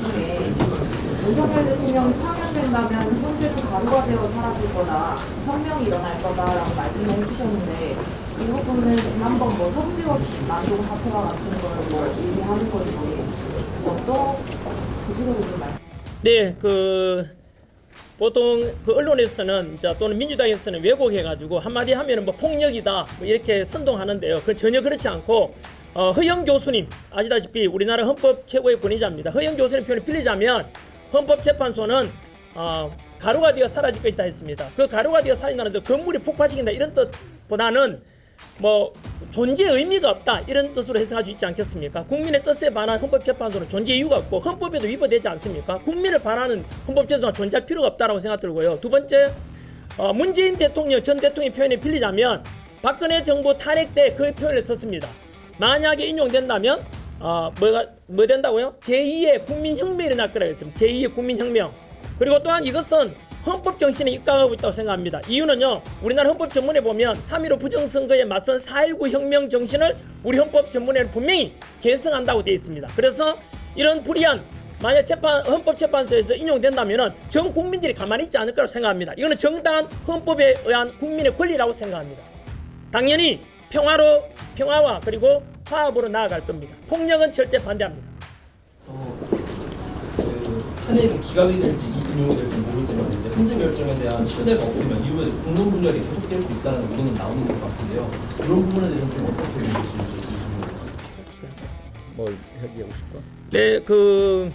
중에 윤석열 대통령이 파면된다면 현재도 가루가 되어 사라질 거다, 혁명이 일어날 거다라고 말씀을 해주셨는데 이 부분은 지난번 뭐 서부지법 난동 사태와 같은 걸뭐 얘기하는 건지 어떤 네, 그 보통 그 언론에서는 이제 또는 민주당에서는 왜곡해가지고 한마디 하면은 뭐 폭력이다 뭐 이렇게 선동하는데요. 그 전혀 그렇지 않고 어, 허영 교수님 아시다시피 우리나라 헌법 최고의 권위자입니다. 허영 교수님 표현을 빌리자면 헌법재판소는 어, 가루가 되어 사라질 것이다 했습니다. 그 가루가 되어 사라진다는 그 건물이 폭파시킨다 이런 뜻보다는 뭐 존재 의미가 없다 이런 뜻으로 해석할 수 있지 않겠습니까? 국민의 뜻에 반한 헌법재판소는 존재 이유가 없고 헌법에도 위반되지 않습니까? 국민을 반하는 헌법재판소가 존재할 필요가 없다라고 생각 들고요. 두 번째 어, 문재인 대통령 전 대통령 표현에 빌리자면 박근혜 정부 탄핵 때 그 표현을 썼습니다. 만약에 인용된다면 어, 뭐가 뭐 된다고요? 제2의 국민혁명이 일어날 거라고 했습니다. 제2의 국민혁명. 그리고 또한 이것은 헌법 정신에 입각하고 있다고 생각합니다. 이유는요, 우리나라 헌법 전문에 보면 3.15 부정선거에 맞선 4.19 혁명 정신을 우리 헌법 전문에는 분명히 계승한다고 되어 있습니다. 그래서 이런 불이한 만약 재판 헌법재판소에서 인용된다면은 전 국민들이 가만히 있지 않을 거라고 생각합니다. 이거는 정당한 헌법에 의한 국민의 권리라고 생각합니다. 당연히 평화로 평화와 그리고 화합으로 나아갈 겁니다. 폭력은 절대 반대합니다. 어, 그 탄핵이 기각이 될지 인용이 될지 모르지만 이제 현재 결정에 대한 신뢰가 없으면 이후에 국론 분열이 계속될 수 있다는 의견이 나오는 것 같은데요. 그런 부분에 대해서는 좀 어떻게 보시는지 뭘 얘기하고 싶어? 네, 그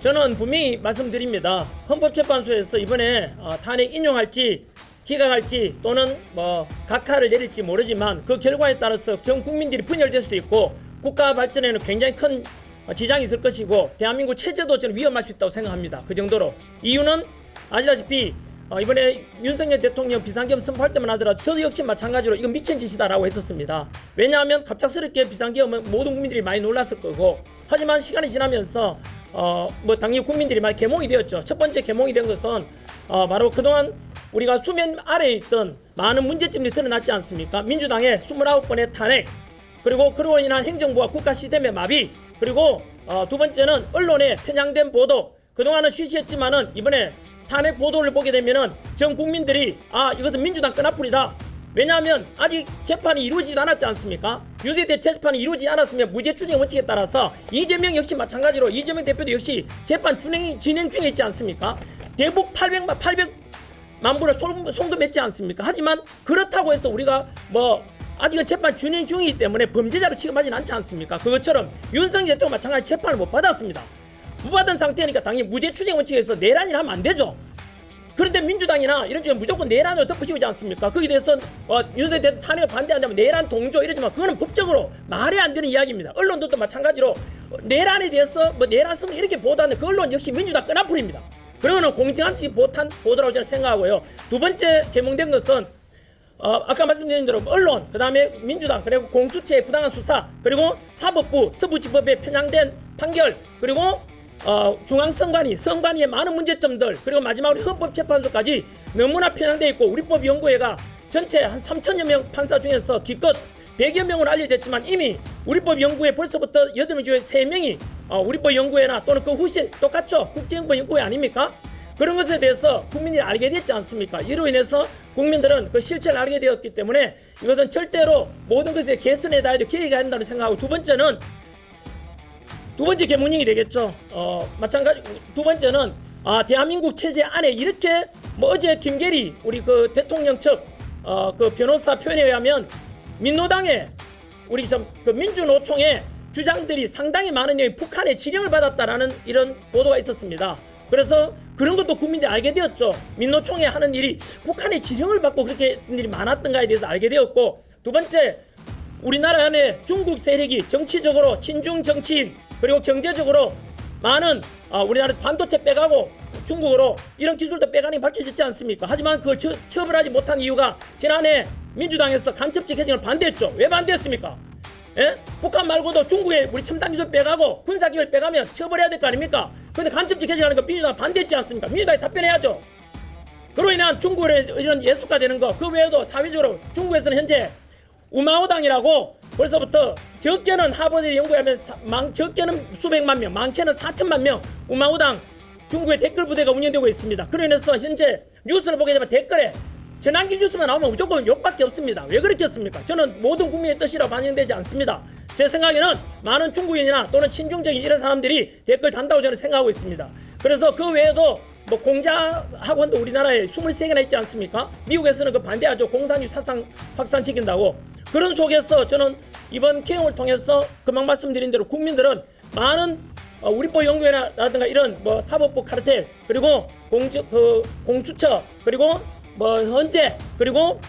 저는 분명히 말씀드립니다. 헌법재판소에서 이번에 어, 탄핵 인용할지 기각할지 또는 뭐 각하를 내릴지 모르지만 그 결과에 따라서 전 국민들이 분열될 수도 있고 국가 발전에는 굉장히 큰 어, 지장이 있을 것이고 대한민국 체제도 저는 위험할 수 있다고 생각합니다. 그 정도로 이유는 아시다시피 어, 이번에 윤석열 대통령 비상계엄 선포할 때만 하더라도 저도 역시 마찬가지로 이건 미친 짓이다라고 했었습니다. 왜냐하면 갑작스럽게 비상계엄은 모든 국민들이 많이 놀랐을 거고 하지만 시간이 지나면서 어 뭐 당연히 국민들이 많이 개몽이 되었죠. 첫 번째 개몽이 된 것은 어 바로 그동안 우리가 수면 아래에 있던 많은 문제점들이 드러났지 않습니까? 민주당의 29번의 탄핵 그리고 그로 인한 행정부와 국가 시스템의 마비 그리고 어, 두 번째는 언론의 편향된 보도 그동안은 쉬쉬했지만은 이번에 탄핵 보도를 보게 되면은 전 국민들이 아 이것은 민주당 끈앞풀이다 왜냐하면 아직 재판이 이루어지지 않았지 않습니까? 유세대 재판이 이루어지지 않았으면 무죄 추정 원칙에 따라서 이재명 역시 마찬가지로 이재명 대표도 역시 재판 진행, 진행 중에 있지 않습니까? 대북 800만 800만 불을 송금, 송금했지 않습니까? 하지만 그렇다고 해서 우리가 뭐 아직은 재판 진행 중이기 때문에 범죄자로 취급하지는 않지 않습니까? 그것처럼 윤석열 대통령 마찬가지 재판을 못 받았습니다. 못 받은 상태니까 당연히 무죄 추정 원칙에서 내란이라 하면 안 되죠. 그런데 민주당이나 이런 쪽은 무조건 내란으로 덮으시지 않습니까? 거기에 대해서 어, 윤석열 대통령 탄핵을 반대한다면 내란 동조 이러지만 그거는 법적으로 말이 안 되는 이야기입니다. 언론도 또 마찬가지로 어, 내란에 대해서 뭐 내란성 이렇게 보도하는 그 언론 역시 민주당 끈앞풀입니다. 그러거는 공정한 못한 보도라고 저는 생각하고요. 두 번째 개몽된 것은 어, 아까 말씀드린 대로 언론, 그 다음에 민주당, 그리고 공수처의 부당한 수사, 그리고 사법부, 서부지법의 편향된 판결, 그리고 어, 중앙선관위, 선관위의 많은 문제점들, 그리고 마지막으로 헌법재판소까지 너무나 편향돼 있고 우리법 연구회가 전체 한 3천여 명 판사 중에서 기껏 100여 명으로 알려졌지만 이미 우리법 연구회 벌써부터 8명 중에 3명이 어, 우리법 연구회나 또는 그 후신 똑같죠. 국제연구 연구회 아닙니까? 그런 것에 대해서 국민들이 알게 됐지 않습니까? 이로 인해서 국민들은 그 실체를 알게 되었기 때문에 이것은 절대로 모든 것에 개선해 야 계획이 한다고 생각하고 두 번째는 두 번째 개문형이 되겠죠. 어, 마찬가지 두 번째는 아, 대한민국 체제 안에 이렇게 뭐 어제 김계리 우리 그 대통령 측 어, 그 변호사 표현에 의하면 민노당의 우리 좀그 민주노총의 주장들이 상당히 많은 내용이 북한의 지령을 받았다라는 이런 보도가 있었습니다. 그래서 그런 것도 국민들이 알게 되었죠. 민노총에 하는 일이 북한의 지령을 받고 그렇게 했던 일이 많았던가에 대해서 알게 되었고 두 번째 우리나라 안에 중국 세력이 정치적으로 친중 정치인 그리고 경제적으로 많은 아, 우리나라 반도체 빼가고 중국으로 이런 기술도 빼가는 게 밝혀졌지 않습니까? 하지만 그걸 처, 처벌하지 못한 이유가 지난해 민주당에서 간첩적 해징을 반대했죠. 왜 반대했습니까? 예? 북한 말고도 중국에 우리 첨단 기술 빼가고 군사기술 빼가면 처벌해야 될 거 아닙니까? 근데 간첩적 해징하는 거 민주당 반대했지 않습니까? 민주당이 답변해야죠. 그로 인한 중국의 이런 예수가 되는 거 그 외에도 사회적으로 중국에서는 현재 우마오당이라고 벌써부터 적게는 하버드 연구하면 사- 많, 적게는 수백만 명, 많게는 4천만 명 우마우당 중국의 댓글 부대가 운영되고 있습니다. 인해서 현재 뉴스를 보게 되면 댓글에 전환길 뉴스만 나오면 무조건 욕밖에 없습니다. 왜 그렇겠습니까? 저는 모든 국민의 뜻이라 반영되지 않습니다. 제 생각에는 많은 중국인이나 또는 친중적인 이런 사람들이 댓글 단다고 저는 생각하고 있습니다. 그래서 그 외에도 뭐 공자 학원도 우리나라에 23개나 있지 않습니까? 미국에서는 그 반대하죠. 공산주의 사상 확산시킨다고. 그런 속에서 저는 이번 개혁을 통해서 금방 말씀드린 대로 국민들은 많은 어, 우리법 연구회라든가 이런 뭐 사법부 카르텔 그리고 공주 그 공수처 그리고 뭐 헌재 그리고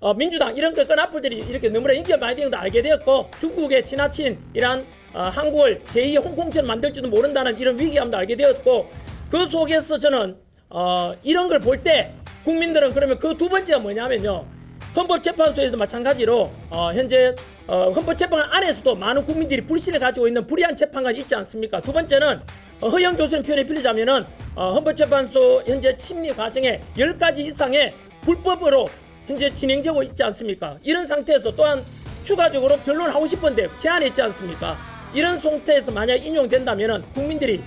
어, 민주당 이런 그 끈앞들이 이렇게 너무나 인기가 많이 되는 걸 알게 되었고 중국의 지나친 이러한 어, 한국을 제2의 홍콩처럼 만들지도 모른다는 이런 위기감도 알게 되었고 그 속에서 저는 어, 이런 걸 볼 때 국민들은 그러면 그 두 번째가 뭐냐면요 헌법재판소에서도 마찬가지로 어, 현재 어, 헌법재판관 안에서도 많은 국민들이 불신을 가지고 있는 불의한 재판관이 있지 않습니까? 두 번째는 어, 허영 교수님 표현에 빌리자면은 어, 헌법재판소 현재 심리 과정에 10가지 이상의 불법으로 현재 진행되고 있지 않습니까? 이런 상태에서 또한 추가적으로 변론하고 싶은데 제한이 있지 않습니까? 이런 상태에서 만약 인용된다면은 국민들이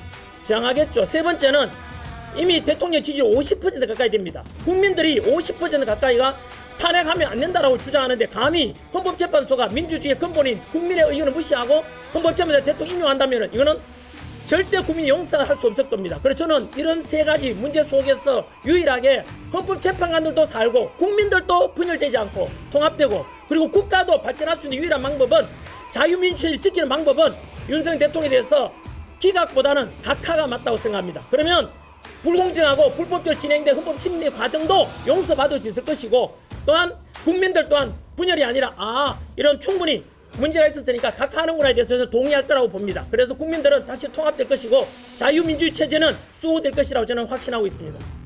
저항하겠죠. 세 번째는 이미 대통령 지지율 50% 가까이 됩니다. 국민들이 50% 가까이가 탄핵하면 안 된다라고 주장하는데 감히 헌법재판소가 민주주의의 근본인 국민의 의견을 무시하고 헌법재판소 대통령 인용한다면 이거는 절대 국민이 용서할 수 없을 겁니다. 그래서 저는 이런 세 가지 문제 속에서 유일하게 헌법재판관들도 살고 국민들도 분열되지 않고 통합되고 그리고 국가도 발전할 수 있는 유일한 방법은 자유민주주의를 지키는 방법은 윤석열 대통령에 대해서 기각보다는 각하가 맞다고 생각합니다. 그러면 불공정하고 불법적으로 진행된 헌법 심리 과정도 용서받을 수 있을 것이고 또한 국민들 또한 분열이 아니라 아 이런 충분히 문제가 있었으니까 각하하는구나에 대해서 동의할 거라고 봅니다. 그래서 국민들은 다시 통합될 것이고 자유민주주의 체제는 수호될 것이라고 저는 확신하고 있습니다.